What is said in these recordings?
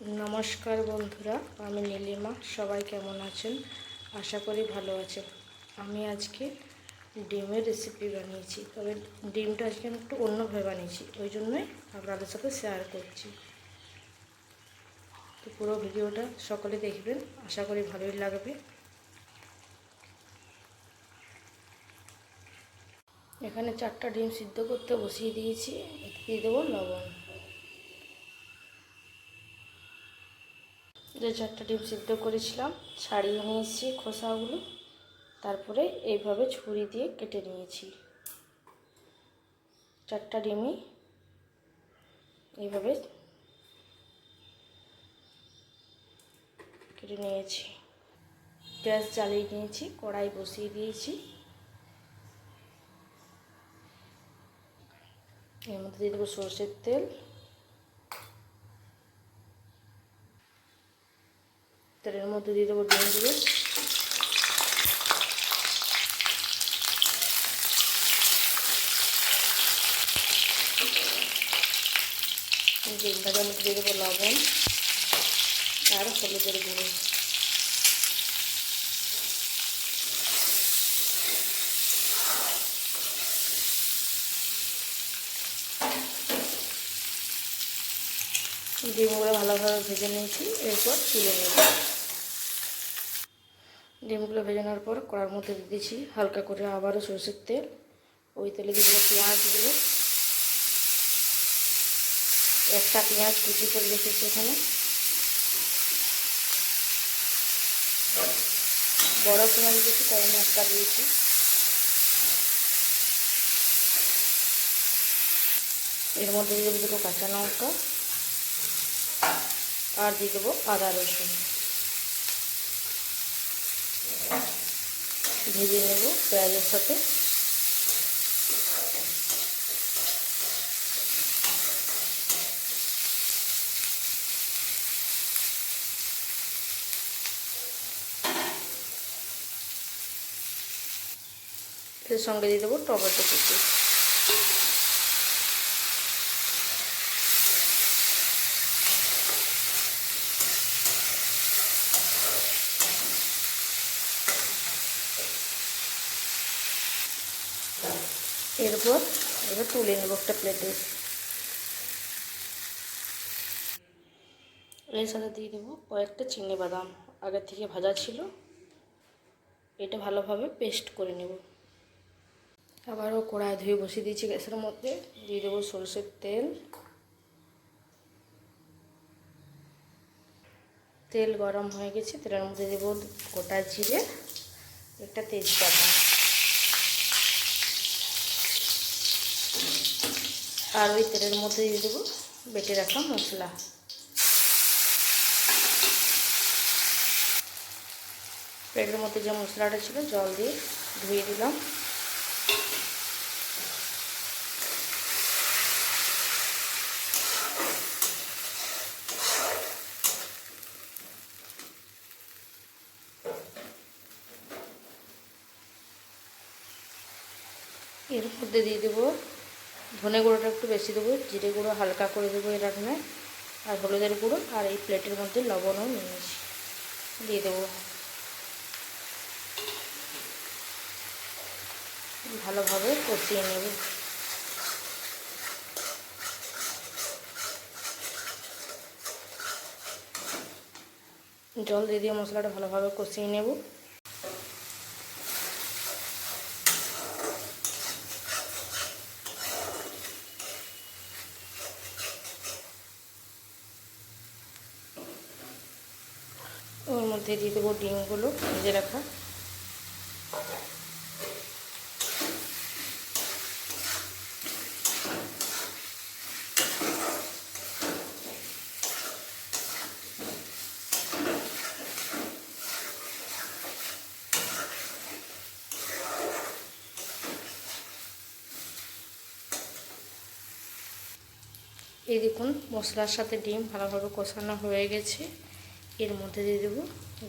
নমস্কার বন্ধুরা, আমি নীলিমা, সবাই কেমন আছেন? আশা করি ভালো আছেন। আমি আজকে ডিমের রেসিপি বানিয়েছি, তবে ডিমটা আজকে আমি একটু অন্যভাবে বানিয়েছি, ওই জন্যই আপনাদের সাথে শেয়ার করছি। তো পুরো ভিডিওটা সকলে দেখবেন, আশা করি ভালোই লাগবে। এখানে চারটা ডিম সিদ্ধ করতে বসিয়ে দিয়েছি, দিয়ে দেবো লবণ। যে চারটা ডিম সিদ্ধ করেছিলাম, ছাড়িয়ে নিয়েছি খোসাগুলো। তারপরে এইভাবে ছুরি দিয়ে কেটে নিয়েছি। চারটা ডিমই এইভাবে কেটে নিয়েছি। গ্যাস জ্বালিয়ে নিয়েছি, কড়াই বসিয়ে দিয়েছি। এর মধ্যে দিয়ে দেবো সর্ষের তেল। তেলের মধ্যে দিয়ে দেবো ডিমগুলো ডিমটার মধ্যে দিয়ে দেবো লবণ আর হলুদের গুঁড়ো। ডিমগুলো ভালোভাবে ভেজে নিয়েছি, এরপর তুলে নেব। ডিমগুলো ভেজে নেওয়ার পর কড়ার মধ্যে দিয়ে দিয়েছি হালকা করে আবারও সরষের তেল। ওই তেলে দিয়ে দেবো পেঁয়াজগুলো। একটা পেঁয়াজ কুচি করে রেখেছি এখানে। বড় পেঁয়াজ দিয়েছি তাই আমি একটা দিয়েছি। এর মধ্যে দিয়ে দেবো কাঁচা লঙ্কা। আর দিয়ে দেবো আদা রসুন। ভেজে নেব পেঁয়াজের সাথে। এর সঙ্গে দিয়ে দেবো টমেটো কুচি। এরপর এবার তুলে নেব একটা প্লেটে এর সাথে দিয়ে দেবো কয়েকটা চিনি বাদাম। আগের থেকে ভাজা ছিল। এটা ভালোভাবে পেস্ট করে নেব। আবারও কড়াই ধুয়ে বসিয়ে দিয়েছি গ্যাসের মধ্যে। দিয়ে দেবো সরষের তেল। তেল গরম হয়ে গেছে। তেলের মধ্যে দেবো গোটা জিরে, একটা তেজপাতা। আর ওই তেলের মধ্যে দিয়ে দেবো, বেটে রাখা মশলা। প্লেটের মধ্যে যে মশলাটা ছিল, জল দিয়ে ধুয়ে দিলাম। এর মধ্যে দিয়ে দেবো ধনে গুঁড়োটা একটু বেশি দেবো, জিরে গুঁড়ো হালকা করে দেবো এই রান্নায় আর হলুদের গুঁড়ো, আর এই প্লেটের মধ্যে লবণও নিয়েছি দিয়ে দেবো। ভালোভাবে কষিয়ে নেব। জল দিয়ে দিয়ে মশলাটা ভালোভাবে কষিয়ে নেব। মধ্যে দিয়ে দেবো ডিমগুলো, ভেজে রাখা। এই দেখুন, মশলার সাথে ডিম ভালোভাবে কষানো হয়ে গেছে। এর মধ্যে দিয়ে দেবো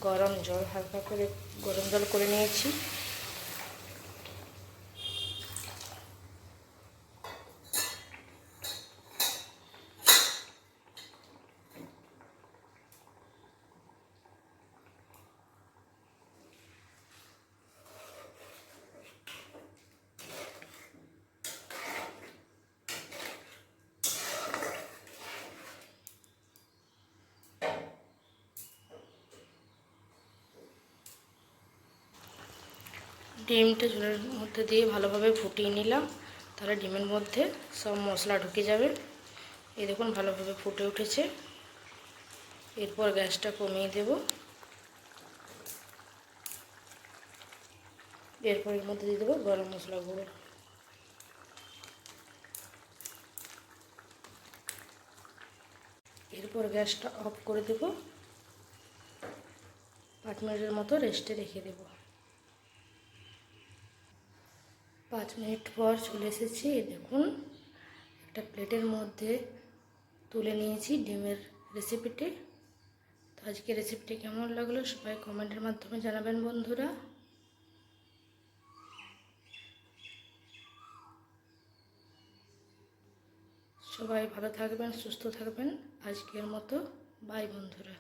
গরম জল হালকা করে গরম জল করে নিয়েছি। ডিমটা ঝোলের মধ্যে দিয়ে ভালোভাবে ফুটিয়ে নিলাম। তাহলে ডিমের মধ্যে সব মশলা ঢুকে যাবে। এই দেখুন, ভালোভাবে ফুটে উঠেছে। এরপর গ্যাসটা কমিয়ে দেব। এরপর এর মধ্যে দিয়ে দেবো গরম মশলা গুঁড়ো। এরপর গ্যাসটা অফ করে দেব। পাঁচ মিনিটের মতো রেস্টে রেখে দেব। পাঁচ মিনিট পর চলে এসেছি, দেখুন, একটা প্লেটের মধ্যে তুলে নিয়েছি ডিমের রেসিপিটি তো আজকে রেসিপিটি কেমন লাগল সবাই কমেন্টের মাধ্যমে জানাবেন বন্ধুরা। সবাই ভালো থাকবেন, সুস্থ থাকবেন। আজকের মতো বাই বন্ধুরা।